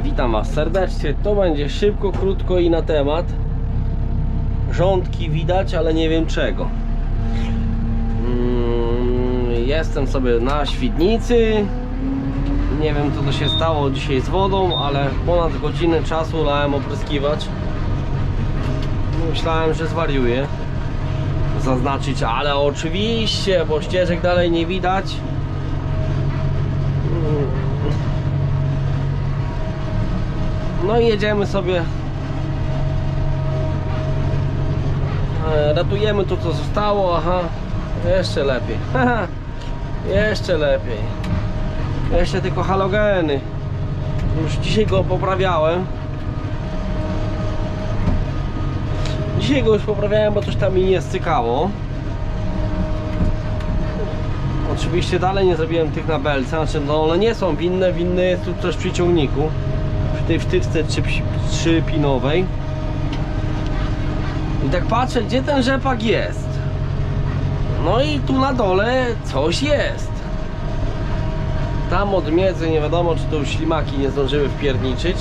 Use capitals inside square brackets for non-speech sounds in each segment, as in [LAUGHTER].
Witam Was serdecznie. To będzie szybko, krótko i na temat. Rządki widać, ale nie wiem czego. Mm, Jestem sobie na Świdnicy. Nie wiem co to się stało dzisiaj z wodą, ale ponad godzinę czasu lałem opryskiwać. Myślałem, że zwariuję. Zaznaczyć, ale oczywiście, bo ścieżek dalej nie widać. No i jedziemy sobie. E, Ratujemy to co zostało, aha. Jeszcze lepiej. [LAUGHS] Jeszcze lepiej. Jeszcze tylko halogeny. Już dzisiaj go poprawiałem. Dzisiaj go już poprawiałem, bo coś tam mi nie stykało. Oczywiście dalej nie zrobiłem tych na belce, znaczy no one nie są winne, winne jest tu też przy ciągniku przy tej wtyczce trzy- trzypinowej. I tak patrzę gdzie ten rzepak jest. No i tu na dole coś jest. Tam od miedzy nie wiadomo czy już ślimaki nie zdążyły wpierniczyć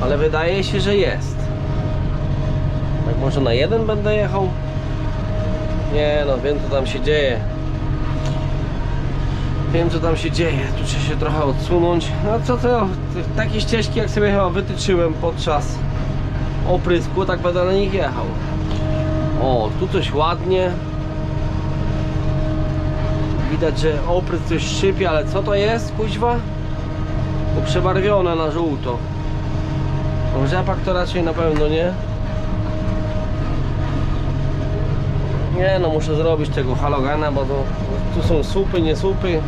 ale wydaje się, że jest. Tak może na jeden będę jechał? Nie no wiem co tam się dzieje Wiem co tam się dzieje, tu trzeba się trochę odsunąć. No co to, takie ścieżki jak sobie chyba wytyczyłem podczas oprysku, tak będę na nich jechał. O, tu coś ładnie. Widać, że oprysk coś szczypie, ale co to jest, kuźwa? Bo przebarwione na żółto. No, rzepak to raczej na pewno nie. Nie no, muszę zrobić tego halogena, bo to, tu są słupy, nie słupy,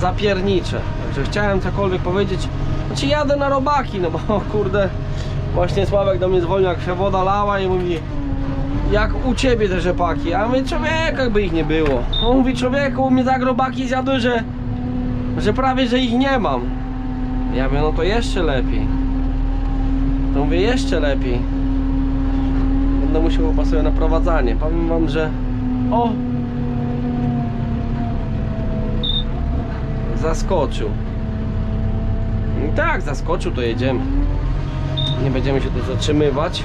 zapiernicze. Także chciałem cokolwiek powiedzieć. Znaczy jadę na robaki, no bo [LAUGHS] kurde, właśnie Sławek do mnie dzwonił, jak się woda lała i mówi jak u ciebie te rzepaki, a my człowieka jakby ich nie było. On mówi człowieku, u mnie tak robaki zjadły, że, że prawie, że ich nie mam. Ja mówię, no to jeszcze lepiej. To mówię, jeszcze lepiej. Będę musiał opasuję na prowadzanie. Powiem wam, że o zaskoczył. I tak, zaskoczył, to jedziemy. Nie będziemy się tu zatrzymywać.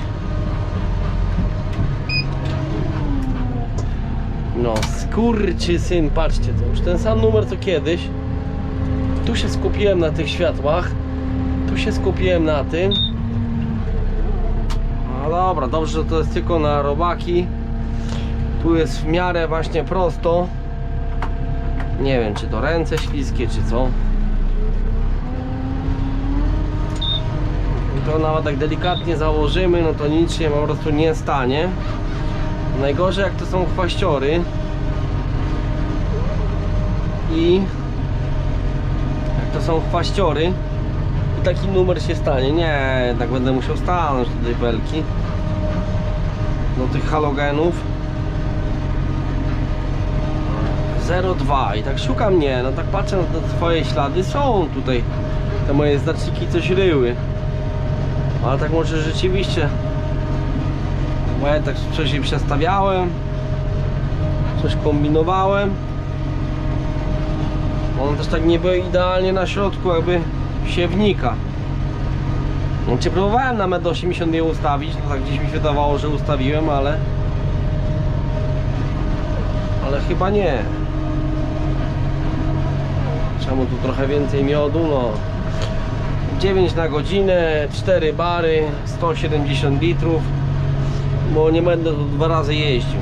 No, skurczy syn, patrzcie, to już ten sam numer co kiedyś. Tu się skupiłem na tych światłach. Tu się skupiłem na tym. No dobra, dobrze, że to jest tylko na robaki. Tu jest w miarę właśnie prosto. Nie wiem, czy to ręce śliskie, czy co. I to nawet jak delikatnie założymy, no to nic się po prostu nie stanie. Najgorzej jak to są chwaściory. I jak to są chwaściory i taki numer się stanie. Nie, jednak będę musiał stanąć do tej belki. Do tych halogenów. 02 i tak szukam nie, no tak patrzę na twoje ślady, są tutaj te moje znaczniki coś ryły. Ale tak może rzeczywiście bo ja tak coś im przestawiałem coś kombinowałem. One też tak nie były idealnie na środku jakby siewnika znaczy próbowałem na med 80 je ustawić, no tak gdzieś mi się wydawało, że ustawiłem, ale ale chyba nie Czemu tu trochę więcej miodu? No 9 na godzinę, 4 bary, 170 litrów bo nie będę tu dwa razy jeździł.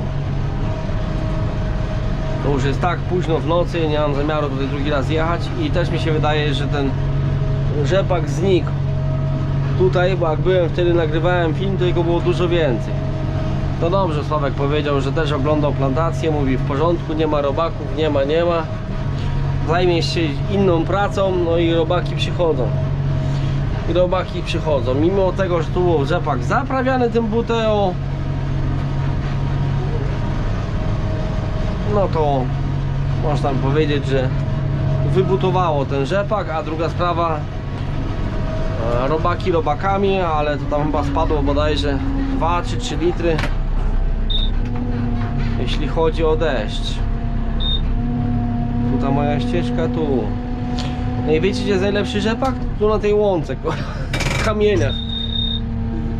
To już jest tak późno w nocy, nie mam zamiaru tutaj drugi raz jechać i też mi się wydaje, że ten rzepak znikł. Tutaj, bo jak byłem wtedy nagrywałem film, to jego było dużo więcej. To dobrze, Sławek powiedział, że też oglądał plantację, mówi w porządku, nie ma robaków, nie ma, nie ma zajmie się inną pracą, no i robaki przychodzą. I robaki przychodzą. Mimo tego, że tu był rzepak zaprawiany tym buteo, no to można powiedzieć, że wybutowało ten rzepak, a druga sprawa e, robaki robakami, ale to tam chyba spadło bodajże 2 czy 3 litry jeśli chodzi o deszcz tu ta moja ścieżka, tu. No i wiecie gdzie jest najlepszy rzepak? Tu na tej łące. ko- [LAUGHS] kamieniach.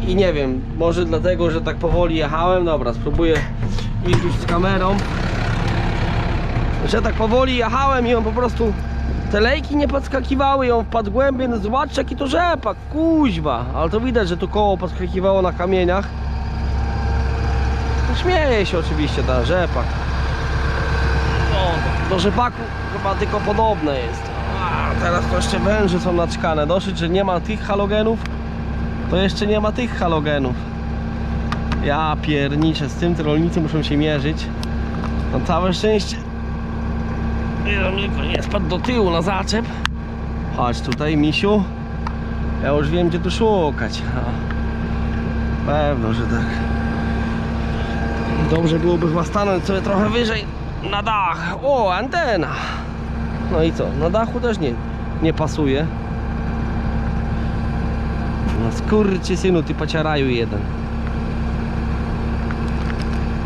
I nie wiem, może dlatego, że tak powoli jechałem. Dobra, spróbuję iść już z kamerą. Że tak powoli jechałem i on po prostu te lejki nie podskakiwały on wpadł głębiej. No zobaczcie jaki to rzepak, kuźwa. Ale to widać, że tu koło podskakiwało na kamieniach. No, śmieje się oczywiście ta rzepak. Do rzepaku chyba tylko podobne jest. A teraz to jeszcze węże są naczkane. Dosyć, że nie ma tych halogenów, to jeszcze nie ma tych halogenów. Ja pierniczę, z tym te rolnicy muszą się mierzyć. No całe szczęście. Nie spadł do tyłu na zaczep. Chodź tutaj, misiu. Ja już wiem, gdzie tu szukać. A, Pewno, że tak. Dobrze byłoby chyba stanąć sobie trochę wyżej na dach. O, antena. No i co? Na dachu też nie, nie pasuje. No skurczy synu, ty paciaraju jeden.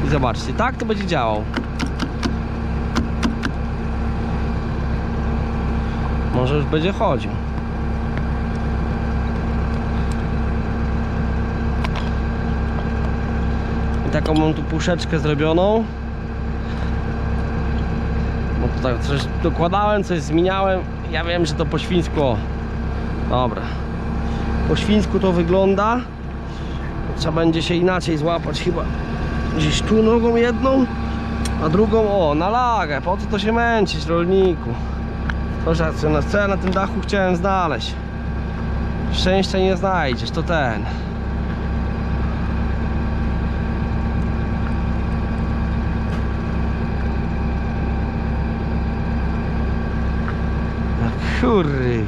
I zobaczcie, tak to będzie działał. Może już będzie chodził. I taką mam tu puszeczkę zrobioną. Tak coś dokładałem, coś zmieniałem. Ja wiem, że to po świńsku. Dobra. Po świńsku to wygląda. Trzeba będzie się inaczej złapać chyba. Gdzieś tu nogą jedną, a drugą o, na lagę. Po co to się męczyć, rolniku? To, co na- co ja na tym dachu chciałem znaleźć. Szczęścia nie znajdziesz, to ten. No kurry.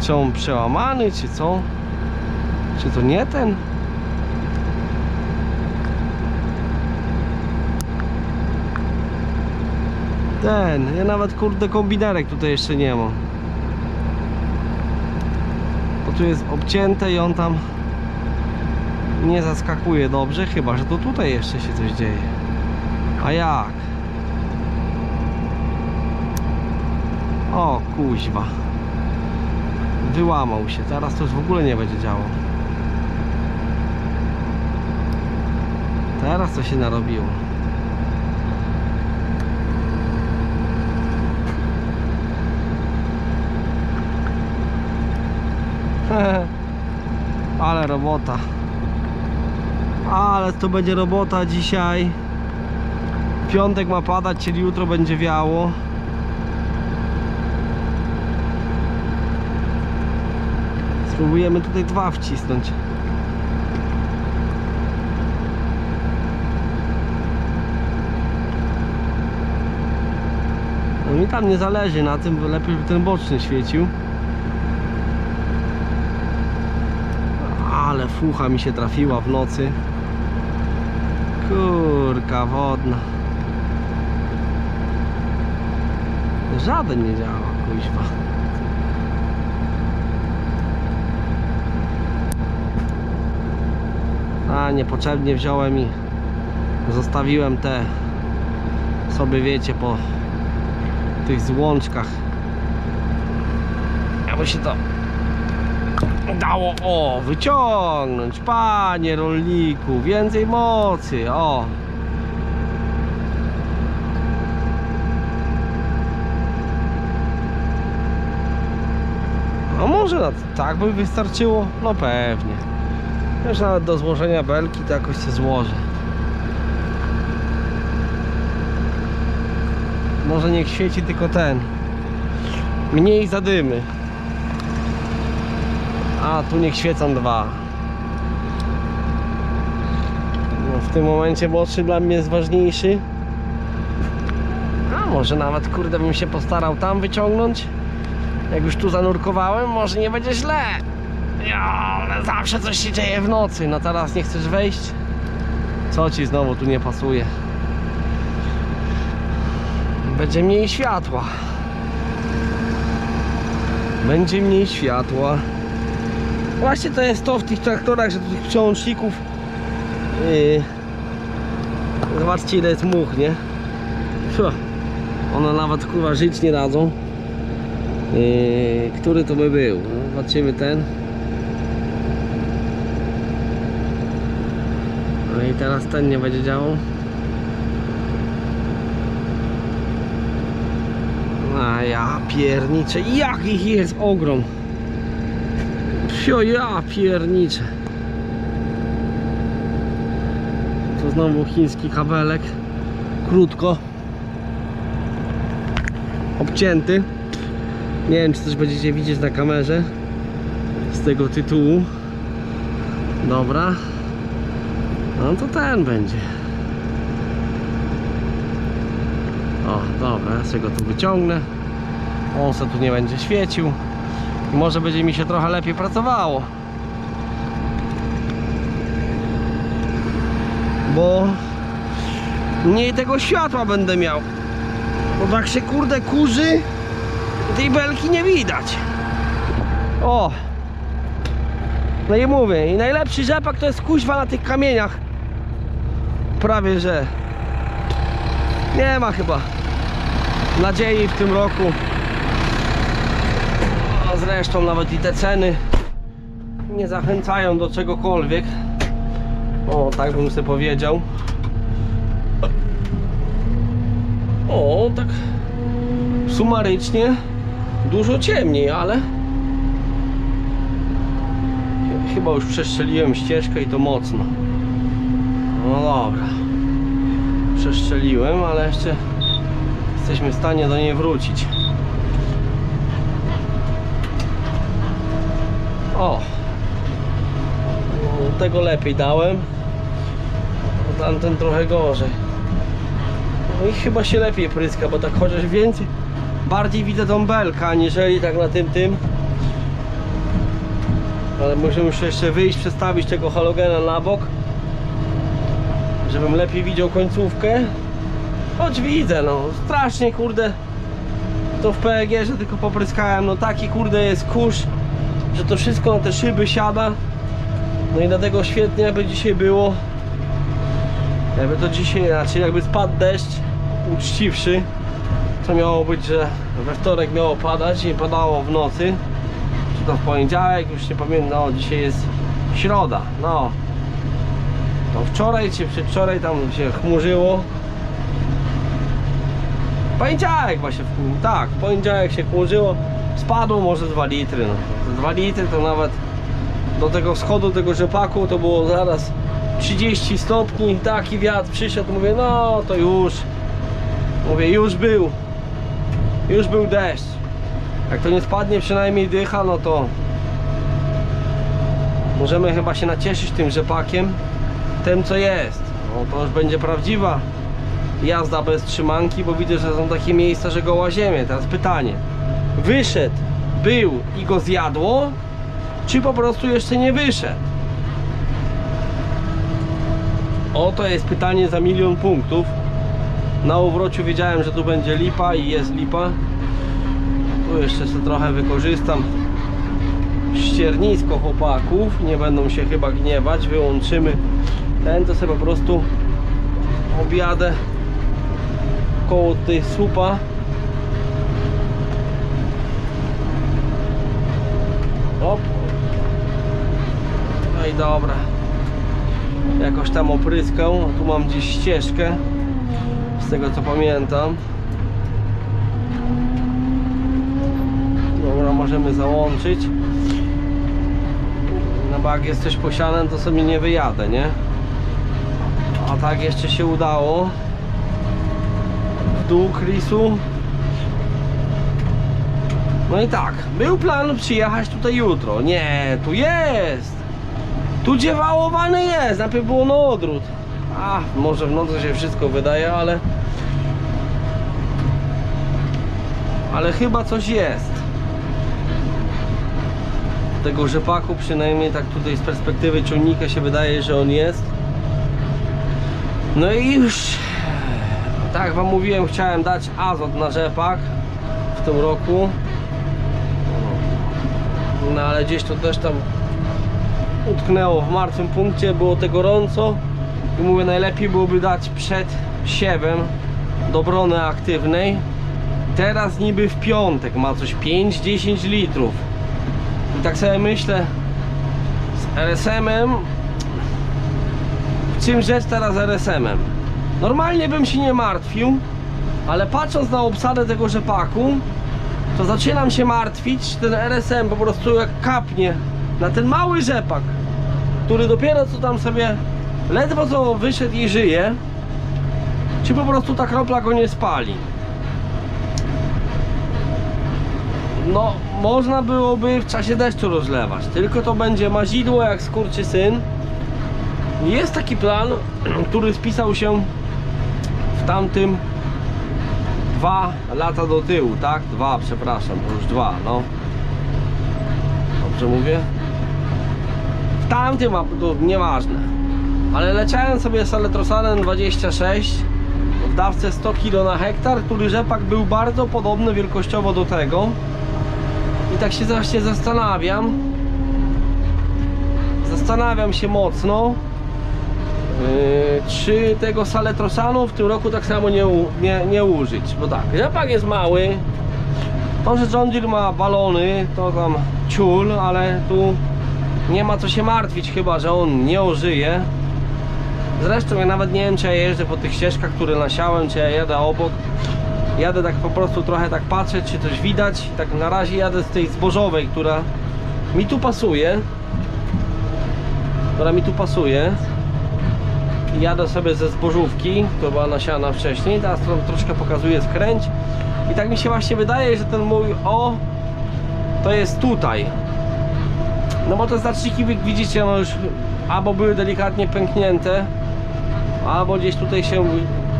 Czy on przełamany, czy co? Czy to nie ten? Ten, ja nawet kurde kombinerek tutaj jeszcze nie mam. Bo tu jest obcięte i on tam nie zaskakuje dobrze, chyba że to tutaj jeszcze się coś dzieje. A jak? O kuźwa. Wyłamał się, teraz to już w ogóle nie będzie działo. Teraz to się narobiło. [LAUGHS] Ale robota. Ale to będzie robota dzisiaj. Piątek ma padać, czyli jutro będzie wiało. Spróbujemy tutaj dwa wcisnąć. No mi tam nie zależy na tym, bo lepiej by ten boczny świecił. Ale fucha mi się trafiła w nocy. Kurka wodna. Żaden nie działa, kuźwa. A niepotrzebnie wziąłem i zostawiłem te sobie wiecie po tych złączkach. Aby się to dało o wyciągnąć. Panie rolniku więcej mocy o. A może na- tak by wystarczyło? No pewnie już nawet do złożenia belki to jakoś się złożę może niech świeci tylko ten mniej zadymy a tu niech świecą dwa. No, w tym momencie młodszy dla mnie jest ważniejszy. A może nawet kurde bym się postarał tam wyciągnąć. Jak już tu zanurkowałem, może nie będzie źle. Ale zawsze coś się dzieje w nocy. No teraz nie chcesz wejść? Co ci znowu tu nie pasuje? Będzie mniej światła. Będzie mniej światła. Właśnie to jest to w tych traktorach, że tu tych przełączników yy, Zobaczcie ile jest much, nie? One nawet kurwa żyć nie dadzą Yy, który to by był? No, Zobaczymy ten. Teraz ten nie będzie działał. A ja pierniczę. Jak ich jest ogrom. Pio, ja pierniczę. Tu znowu chiński kabelek. Krótko. Obcięty. Nie wiem, czy coś będziecie widzieć na kamerze z tego tytułu. Dobra. No to ten będzie. O, dobra, ja sobie go tu wyciągnę. On tu nie będzie świecił. Może będzie mi się trochę lepiej pracowało. Bo mniej tego światła będę miał. Bo tak się kurde kurzy, tej belki nie widać. O! No i mówię, i najlepszy rzepak to jest kuźwa na tych kamieniach. Prawie że. Nie ma chyba nadziei w tym roku. A zresztą nawet i te ceny nie zachęcają do czegokolwiek. O, tak bym sobie powiedział. O, tak sumarycznie dużo ciemniej, ale Ch- chyba już przestrzeliłem ścieżkę i to mocno. No dobra. Przestrzeliłem, ale jeszcze jesteśmy w stanie do niej wrócić. O! No, tego lepiej dałem. Tamten trochę gorzej. No i chyba się lepiej pryska, bo tak chociaż więcej, bardziej widzę tą belkę, aniżeli tak na tym tym. Ale musimy jeszcze wyjść, przestawić tego halogena na bok, żebym lepiej widział końcówkę. Choć widzę, no strasznie kurde. To w PEG, że tylko popryskałem, no taki kurde jest kurz, że to wszystko na te szyby siada. No i dlatego świetnie jakby dzisiaj było. Jakby to dzisiaj, znaczy jakby spadł deszcz uczciwszy, to miało być, że we wtorek miało padać i padało w nocy, czy to w poniedziałek, już nie pamiętam, no dzisiaj jest środa, no. To wczoraj czy przedwczoraj tam się chmurzyło. Poniedziałek właśnie, w- tak, w poniedziałek się chmurzyło, spadło może 2 litry, no. 2 litry to nawet do tego wschodu tego rzepaku to było zaraz 30 stopni, taki wiatr przyszedł, mówię, no to już, mówię, już był, już był deszcz. Jak to nie spadnie przynajmniej dycha, no to możemy chyba się nacieszyć tym rzepakiem, tym co jest. No to już będzie prawdziwa jazda bez trzymanki, bo widzę, że są takie miejsca, że goła ziemię. Teraz pytanie, wyszedł, był i go zjadło, czy po prostu jeszcze nie wyszedł? O, to jest pytanie za milion punktów. Na uwrociu wiedziałem, że tu będzie lipa i jest lipa. Tu jeszcze sobie trochę wykorzystam ściernisko chłopaków. Nie będą się chyba gniewać. Wyłączymy ten, to sobie po prostu objadę koło tej słupa. Op. No i dobra. Jakoś tam opryskał. Tu mam gdzieś ścieżkę. Z tego co pamiętam. Dobra, możemy załączyć. No bo jak jest coś posiane, to sobie nie wyjadę, nie? A tak jeszcze się udało. W dół Chrisu. No i tak, był plan przyjechać tutaj jutro. Nie, tu jest! Tu gdzie wałowany jest, najpierw było na odwrót. A, może w nocy się wszystko wydaje, ale... Ale chyba coś jest. Tego rzepaku przynajmniej tak tutaj z perspektywy ciągnika się wydaje, że on jest. No i już, tak wam mówiłem, chciałem dać azot na rzepak w tym roku. No ale gdzieś to też tam utknęło w martwym punkcie, było tego gorąco i mówię najlepiej byłoby dać przed siewem do brony aktywnej teraz niby w piątek ma coś 5-10 litrów. I tak sobie myślę, z RSM-em, czym rzecz teraz RSM-em? Normalnie bym się nie martwił, ale patrząc na obsadę tego rzepaku, to zaczynam się martwić, czy ten RSM po prostu jak kapnie na ten mały rzepak, który dopiero co tam sobie ledwo co wyszedł i żyje, czy po prostu ta kropla go nie spali. No, można byłoby w czasie deszczu rozlewać, tylko to będzie mazidło jak skurczy syn. Jest taki plan, [CLEARS THROAT] który spisał się w tamtym dwa lata do tyłu, tak? Dwa, przepraszam, już dwa, no. Dobrze mówię? W tamtym, to nieważne. Ale leciałem sobie z Aletrosanem 26 w dawce 100 kg na hektar, który rzepak był bardzo podobny wielkościowo do tego. I tak się właśnie zastanawiam. Zastanawiam się mocno, czy tego saletrosanu w tym roku tak samo nie, nie, nie użyć, bo tak, rzepak jest mały, to, że John Deere ma balony, to tam ciul, ale tu nie ma co się martwić chyba, że on nie ożyje. Zresztą ja nawet nie wiem, czy ja jeżdżę po tych ścieżkach, które nasiałem, czy ja jadę obok. Jadę tak po prostu trochę tak patrzeć, czy coś widać. Tak na razie jadę z tej zbożowej, która mi tu pasuje. Która mi tu pasuje jadę sobie ze zbożówki, która była nasiana wcześniej, teraz tro, troszkę pokazuję skręć. I tak mi się właśnie wydaje, że ten mój O to jest tutaj. No bo te znaczniki widzicie no już albo były delikatnie pęknięte albo gdzieś tutaj się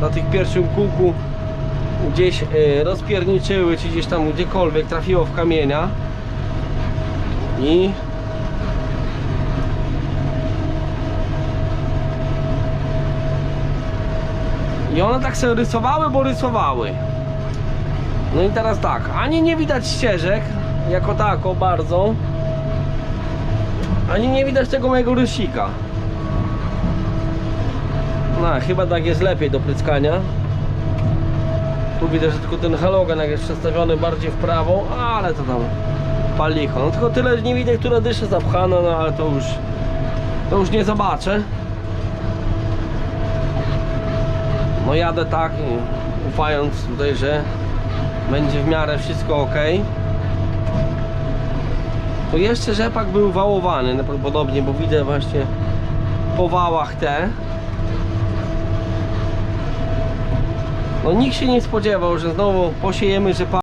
na tych pierwszym kółku gdzieś y, rozpierniczyły czy gdzieś tam gdziekolwiek trafiło w kamienia. I I one tak sobie rysowały, bo rysowały. No i teraz tak, ani nie widać ścieżek, jako tako bardzo, ani nie widać tego mojego rysika. No, chyba tak jest lepiej do pryskania. Tu widać, że tylko ten halogen jak jest przestawiony bardziej w prawo, ale to tam palicho. No tylko tyle, że nie widać, które dysze zapchane, no ale to już, to już nie zobaczę. No jadę tak, ufając tutaj, że będzie w miarę wszystko ok. To jeszcze rzepak był wałowany najprawdopodobniej, bo widzę właśnie po wałach te. No nikt się nie spodziewał, że znowu posiejemy rzepak.